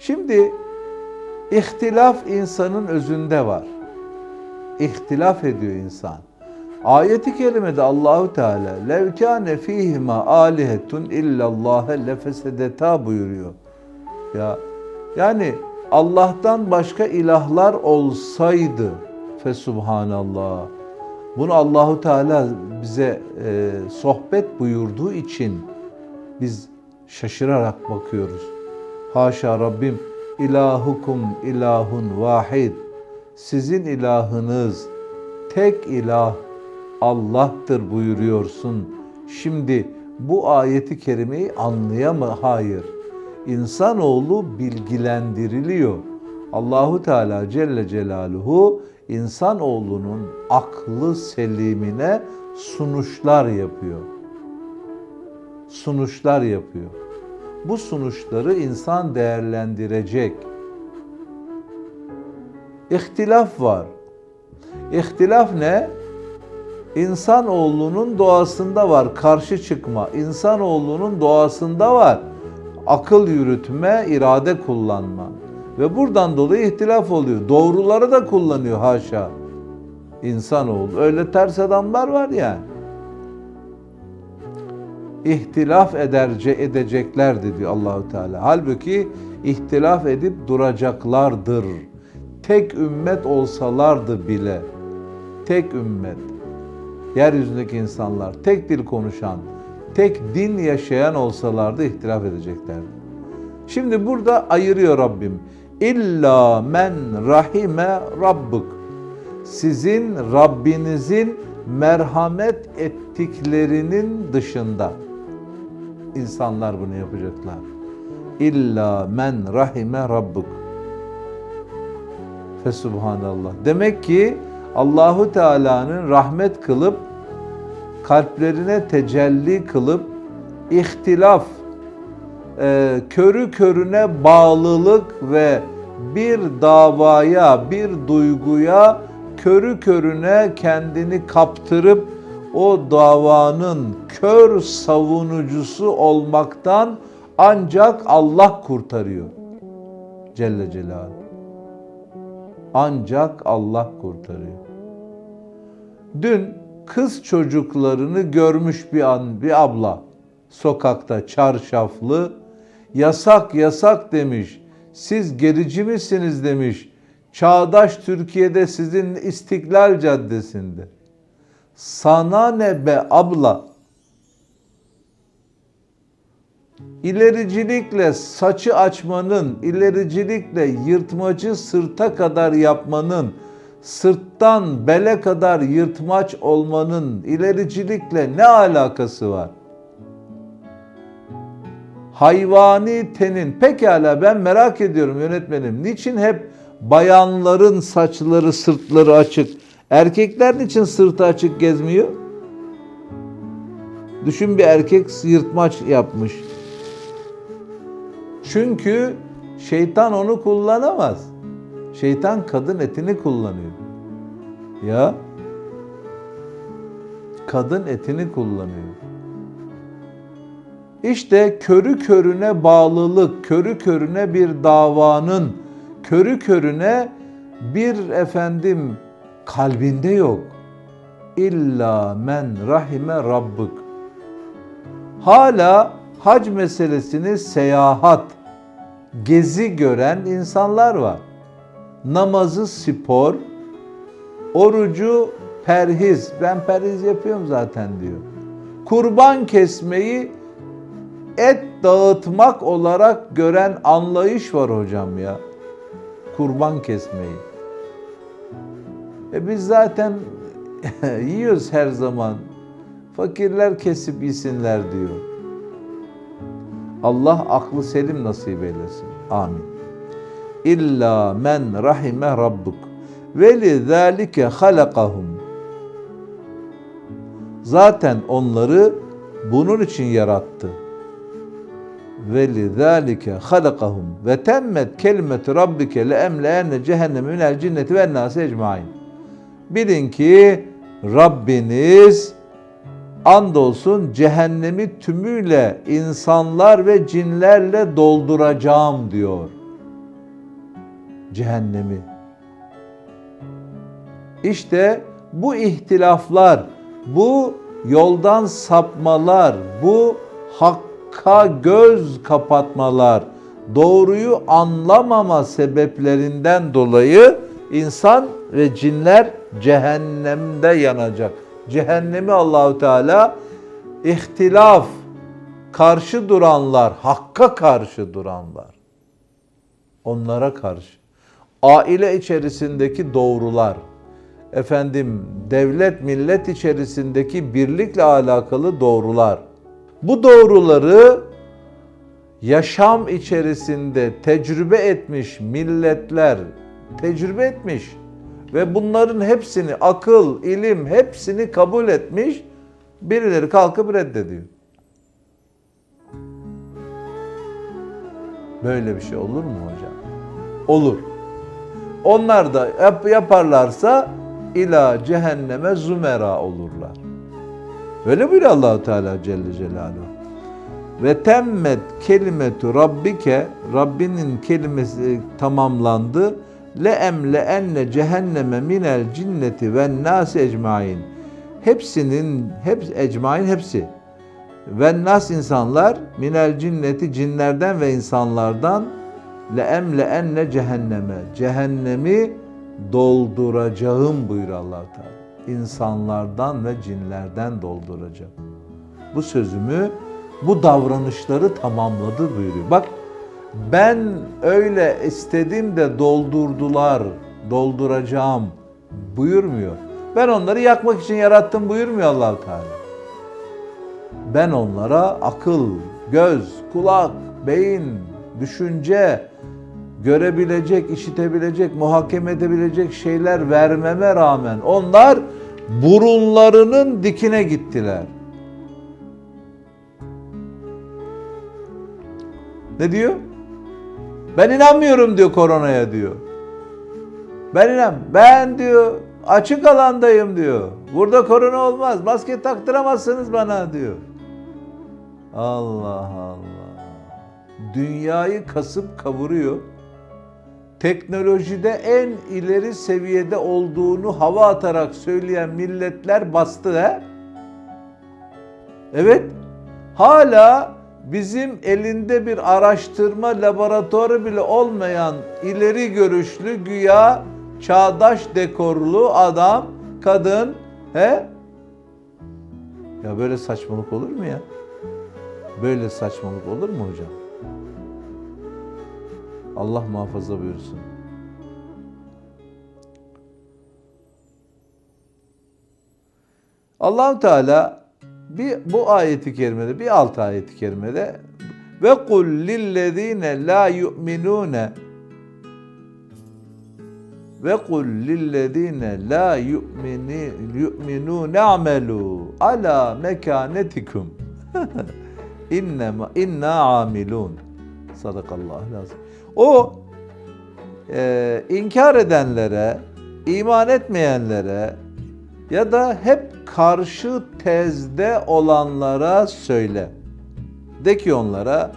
Şimdi ihtilaf insanın özünde var. İhtilaf ediyor insan. Ayeti kerimede Allahu Teala lev kâne fîhima âlihetun illallâhe lefesedetâ buyuruyor. Ya yani Allah'tan başka ilahlar olsaydı fesubhanallah. Bunu Allahu Teala bize e, sohbet buyurduğu için biz şaşırarak bakıyoruz. Haşa Rabbim ilahukum ilahun vahid. Sizin ilahınız tek ilah Allah'tır buyuruyorsun. Şimdi bu ayeti kerimeyi anlayama hayır. İnsanoğlu bilgilendiriliyor. Allahu Teala Celle Celaluhu insanoğlunun aklı selimine sunuşlar yapıyor. Sunuşlar yapıyor. Bu sunuşları insan değerlendirecek. İhtilaf var. İhtilaf ne? İnsanoğlunun doğasında var karşı çıkma. İnsanoğlunun doğasında var akıl yürütme, irade kullanma. Ve buradan dolayı ihtilaf oluyor. Doğruları da kullanıyor haşa. İnsanoğlu. Öyle ters adamlar var yani. İhtilaf ederce edeceklerdi diyor Allahu Teala. Halbuki ihtilaf edip duracaklardır. Tek ümmet olsalardı bile. Tek ümmet. Yeryüzündeki insanlar tek dil konuşan, tek din yaşayan olsalardı ihtilaf edeceklerdi. Şimdi burada ayırıyor Rabbim. İlla men rahime rabbuk. Sizin Rabbinizin merhamet ettiklerinin dışında insanlar bunu yapacaklar. İlla men rahime rabbuk. Fesubhanallah. Demek ki Allahu Teala'nın rahmet kılıp kalplerine tecelli kılıp ihtilaf, e, körü körüne bağlılık ve bir davaya, bir duyguya körü körüne kendini kaptırıp o davanın kör savunucusu olmaktan ancak Allah kurtarıyor. Celle Celaluhu. Ancak Allah kurtarıyor. Dün kız çocuklarını görmüş bir an bir abla sokakta çarşaflı yasak yasak demiş. Siz gerici misiniz demiş. Çağdaş Türkiye'de sizin İstiklal Caddesi'nde. Sana ne be abla? İlericilikle saçı açmanın, ilericilikle yırtmacı sırta kadar yapmanın, sırttan bele kadar yırtmaç olmanın ilericilikle ne alakası var? Hayvani tenin pekala ben merak ediyorum yönetmenim. Niçin hep bayanların saçları sırtları açık? Erkekler niçin sırtı açık gezmiyor? Düşün bir erkek yırtmaç yapmış. Çünkü şeytan onu kullanamaz. Şeytan kadın etini kullanıyor. Ya kadın etini kullanıyor. İşte körü körüne bağlılık, körü körüne bir davanın, körü körüne bir efendim kalbinde yok. İlla men rahime rabbuk. Hala hac meselesini seyahat, gezi gören insanlar var namazı spor, orucu perhiz. Ben perhiz yapıyorum zaten diyor. Kurban kesmeyi et dağıtmak olarak gören anlayış var hocam ya. Kurban kesmeyi. E biz zaten yiyoruz her zaman. Fakirler kesip yesinler diyor. Allah aklı selim nasip eylesin. Amin. İlla men rahime rabbuk ve lizalike halakahum. Zaten onları bunun için yarattı. Ve lizalike halakahum. Ve temmet kelimeti rabbike le emleenne cehenneme minel cinneti ve nasi ecmain. Bilin ki Rabbiniz andolsun cehennemi tümüyle insanlar ve cinlerle dolduracağım diyor. cehennemi. İşte bu ihtilaflar, bu yoldan sapmalar, bu hakka göz kapatmalar, doğruyu anlamama sebeplerinden dolayı insan ve cinler cehennemde yanacak. Cehennemi Allahu Teala ihtilaf, karşı duranlar, hakka karşı duranlar. Onlara karşı. Aile içerisindeki doğrular, efendim devlet millet içerisindeki birlikle alakalı doğrular. Bu doğruları yaşam içerisinde tecrübe etmiş milletler tecrübe etmiş ve bunların hepsini akıl, ilim hepsini kabul etmiş. Birileri kalkıp reddediyor. Böyle bir şey olur mu hocam? Olur. Onlar da yap- yaparlarsa ila cehenneme zümera olurlar. Öyle buyuruyor Allahu Teala Celle Celaluhu. Ve temmet kelimetu rabbike Rabbinin kelimesi tamamlandı. Le emle enne cehenneme minel cinneti ve nas ecmain. Hepsinin hepsi ecmain hepsi. Ve nas insanlar minel cinneti cinlerden ve insanlardan le emle enne cehenneme. Cehennemi dolduracağım buyuruyor Allah Teala. İnsanlardan ve cinlerden dolduracağım. Bu sözümü, bu davranışları tamamladı buyuruyor. Bak ben öyle istedim de doldurdular, dolduracağım buyurmuyor. Ben onları yakmak için yarattım buyurmuyor Allahu Teala. Ben onlara akıl, göz, kulak, beyin, düşünce, görebilecek, işitebilecek, muhakeme edebilecek şeyler vermeme rağmen onlar burunlarının dikine gittiler. Ne diyor? Ben inanmıyorum diyor koronaya diyor. Ben inan. Ben diyor açık alandayım diyor. Burada korona olmaz. Maske taktıramazsınız bana diyor. Allah Allah. Dünyayı kasıp kavuruyor. Teknolojide en ileri seviyede olduğunu hava atarak söyleyen milletler bastı he. Evet. Hala bizim elinde bir araştırma laboratuvarı bile olmayan ileri görüşlü güya çağdaş dekorlu adam, kadın he? Ya böyle saçmalık olur mu ya? Böyle saçmalık olur mu hocam? Allah muhafaza buyursun. Allahu Teala bir bu ayeti kerimede bir alt ayeti kerimede ve kul lillezine la yu'minune. Ve kul lillezine la yu'mini yu'minun amelu ala mekanetikum innema inna amilun sadakallahu lazım. O e, inkar edenlere, iman etmeyenlere ya da hep karşı tezde olanlara söyle. De ki onlara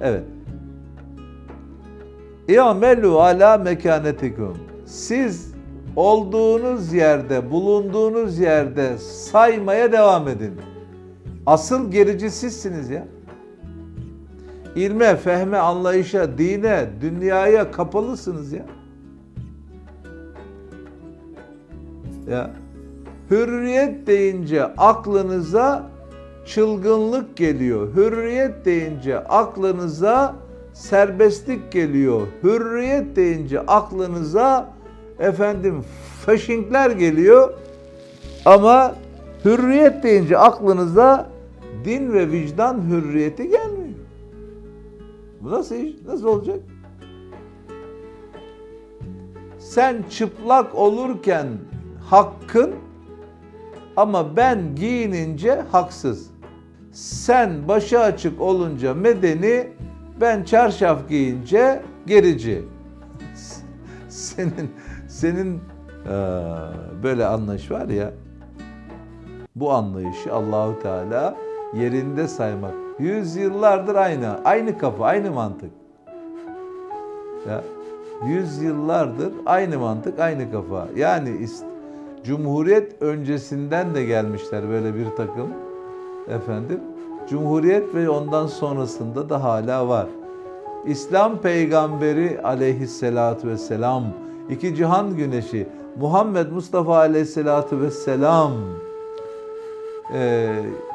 evet. İamelu ala mekanetikum. Siz olduğunuz yerde, bulunduğunuz yerde saymaya devam edin. Asıl gerici sizsiniz ya. İlme, fehme, anlayışa, dine, dünyaya kapalısınız ya. Ya hürriyet deyince aklınıza çılgınlık geliyor. Hürriyet deyince aklınıza serbestlik geliyor. Hürriyet deyince aklınıza efendim faşinkler geliyor. Ama hürriyet deyince aklınıza din ve vicdan hürriyeti gelmiyor. Bu nasıl iş? Nasıl olacak? Sen çıplak olurken hakkın ama ben giyinince haksız. Sen başı açık olunca medeni, ben çarşaf giyince gerici. Senin senin böyle anlayış var ya. Bu anlayışı Allahu Teala yerinde saymak. Yüzyıllardır aynı. Aynı kafa, aynı mantık. Ya Yüzyıllardır aynı mantık, aynı kafa. Yani is- Cumhuriyet öncesinden de gelmişler böyle bir takım efendim. Cumhuriyet ve ondan sonrasında da hala var. İslam peygamberi aleyhissalatu vesselam, iki cihan güneşi Muhammed Mustafa aleyhissalatu vesselam e,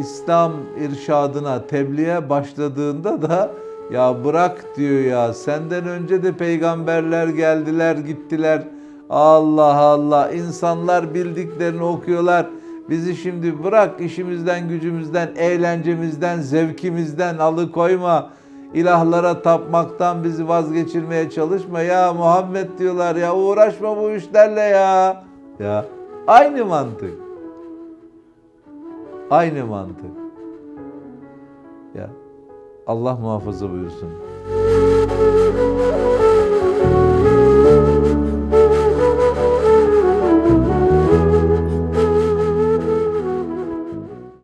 İslam irşadına, tebliğe başladığında da ya bırak diyor ya senden önce de peygamberler geldiler gittiler. Allah Allah insanlar bildiklerini okuyorlar. Bizi şimdi bırak işimizden, gücümüzden, eğlencemizden, zevkimizden alıkoyma. İlahlara tapmaktan bizi vazgeçirmeye çalışma ya Muhammed diyorlar ya uğraşma bu işlerle ya. Ya aynı mantık. Aynı mantık. Ya Allah muhafaza buyursun.